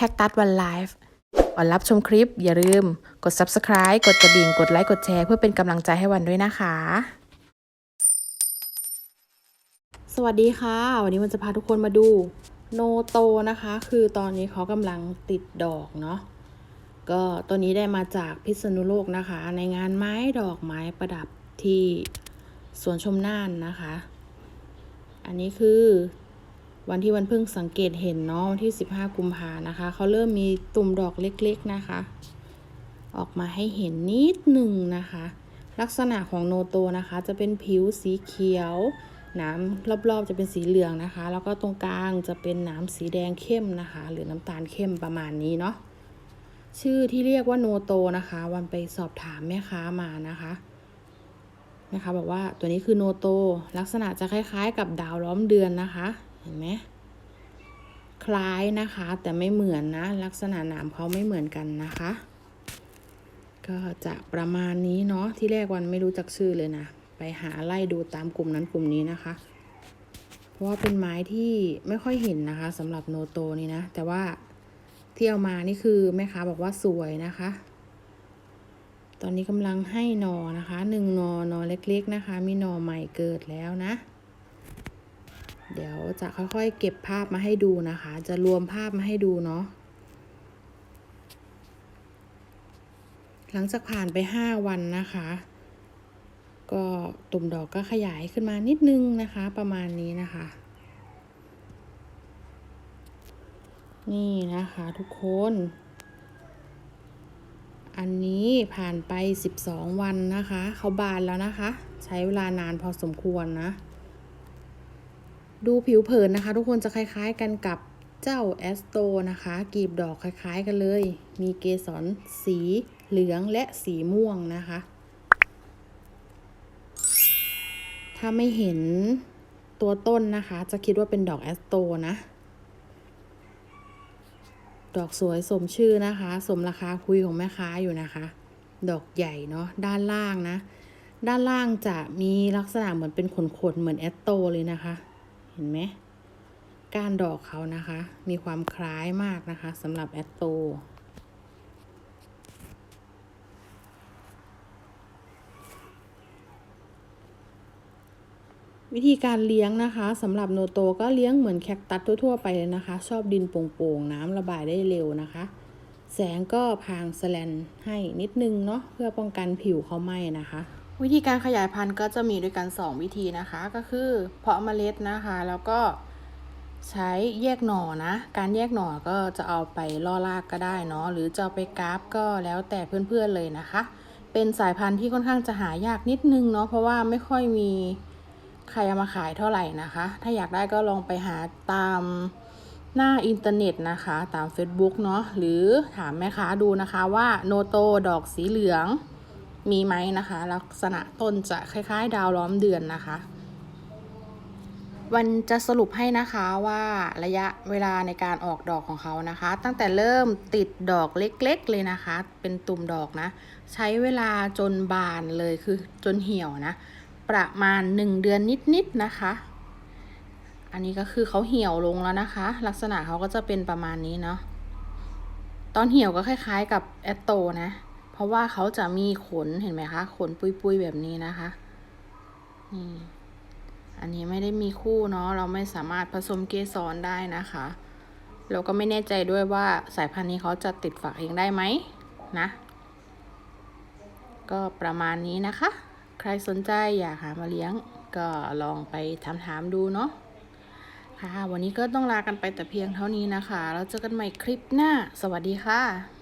Cactus One Life ก่อนรับชมคลิปอย่าลืมกด Subscribe กดกระดิ่ง กดไลค์ กดแชร์ เพื่อเป็นกำลังใจให้วันด้วยนะคะ สวัสดีค่ะ วันนี้มันจะพาทุกคนมาดูโนโตนะคะ คือตอนนี้เขากำลังติดดอกเนาะก็ตัวนี้ได้มาจากพิษณุโลกนะคะ ในงานไม้ดอกไม้ประดับที่สวนชมน่านนะคะ อันนี้คือ วันที่วันพิ่งสังเกตเห็นเนาะวันที่ 15 กุมภานะคะ เขาเริ่มมีตุ่มดอกเล็กๆนะคะ ออกมาให้เห็นนิดหนึ่งนะคะ ลักษณะของโนโตนะคะ จะเป็นผิวสีเขียวหนามรอบๆจะเป็นสีเหลืองนะคะ แล้วก็ตรงกลางจะเป็นหนามสีแดงเข้มนะคะ หรือน้ำตาลเข้มประมาณนี้เนาะชื่อที่เรียกว่าโนโตนะคะ วันไปสอบถามแม่ค้ามานะคะแม่ค้าบอกว่าตัวนี้คือโนโต ลักษณะจะคล้ายๆ กับดาวล้อมเดือนนะคะ เห็นไหมคล้ายนะคะ แต่ไม่เหมือนนะ ลักษณะหนามเขาไม่เหมือนกันนะคะ ก็จะประมาณนี้เนาะที่แรกวันไม่รู้จักชื่อเลยนะ ไปหาไล่ดูตามกลุ่มนั้นกลุ่มนี้นะคะ เพราะว่าเป็นไม้ที่ไม่ค่อยเห็นนะคะสำหรับโนโตนี่นะ แต่ว่าที่เอามานี่คือแม่ค้าบอกว่าสวยนะคะ ตอนนี้กำลังให้หนอนะคะหนึ่งนอนอเล็กๆนะคะ มีนอใหม่เกิดแล้วนะ เดี๋ยวจะค่อยๆ เก็บภาพมาให้ดูนะคะ จะรวมภาพมาให้ดูเนาะหลังจากผ่านไปห้าวันนะคะ ก็ตุ่มดอกก็ขยายขึ้นมานิดนึงนะคะ ประมาณนี้นะคะ นี่นะคะทุกคน อันนี้ผ่านไป 12 วันนะคะ เขาบานแล้วนะคะ ใช้เวลานานพอสมควรนะ ดูผิวเผินนะคะ ทุกคนจะคล้ายๆกันกับเจ้าแอสโตนะคะ กีบดอกคล้ายๆกันเลย มีเกสรสีเหลืองและสีม่วงนะคะ ถ้าไม่เห็นตัวต้นนะคะ จะคิดว่าเป็นดอกแอสโตนะ ดอกสวยสมชื่อนะคะ สมราคาคุยของแม่ค้าอยู่นะคะ ดอกใหญ่เนาะด้านล่างนะ ด้านล่างจะมีลักษณะเหมือนเป็นขนๆเหมือนแอตโตเลยนะคะ ห็นไหมก้านดอกเขานะคะ มีความคล้ายมากนะคะสำหรับแอตโตวิธีการเลี้ยงนะคะสำหรับโนโตก็เลี้ยงเหมือนแคคตัสทั่วๆไปเลยนะคะ ชอบดินโป่งๆ น้ำระบายได้เร็วนะคะ แสงก็พางสแลนให้นิดนึงเนาะเพื่อป้องกันผิวเขาไหม้นะคะ วิธีการขยายพันธุ์ก็จะมีด้วยกัน 2 วิธีนะคะ ก็คือเพาะเมล็ดนะคะ แล้วก็ใช้แยกหน่อนะ การแยกหน่อก็จะเอาไปล่อรากก็ได้เนาะหรือจะไปกราฟก็แล้วแต่เพื่อนๆเลยนะคะ เป็นสายพันธุ์ที่ค่อนข้างจะหายากนิดนึงเนาะเพราะว่าไม่ค่อยมีใครเอามาขายเท่าไหร่นะคะ ถ้าอยากได้ก็ลองไปหาตามหน้าอินเทอร์เน็ตนะคะ ตาม Facebook เนาะหรือถามแม่ค้าดูนะคะว่าโนโตดอกสีเหลือง มีไหมนะคะ ลักษณะต้นจะคล้าย ๆ ดาวล้อมเดือนนะคะ วันจะสรุปให้นะคะว่าระยะเวลาในการออกดอกของเขานะคะ ตั้งแต่เริ่มติดดอกเล็กๆเลยนะคะ เป็นตุ่มดอกนะ ใช้เวลาจนบานเลยคือจนเหี่ยวนะ ประมาณ 1 เดือนนิดๆนะคะ อันนี้ก็คือเขาเหี่ยวลงแล้วนะคะ ลักษณะเขาก็จะเป็นประมาณนี้เนาะตอนเหี่ยวก็คล้ายๆกับแอตโตนะ ราะว่าเขาจะมีขนเห็นไหมคะ ขนปุยๆแบบนี้นะคะ นี่ อันนี้ไม่ได้มีคู่เนาะ เราไม่สามารถผสมเกสรได้นะคะ เราก็ไม่แน่ใจด้วยว่าสายพันธุ์นี้เขาจะติดฝักเองได้ไหมนะ ก็ประมาณนี้นะคะ ใครสนใจอยากหามาเลี้ยงก็ลองไปถามถามๆดูเนาะค่ะ วันนี้ก็ต้องลากันไปแต่เพียงเท่านี้นะคะ แล้วเจอกันใหม่คลิปหน้า สวัสดีค่ะ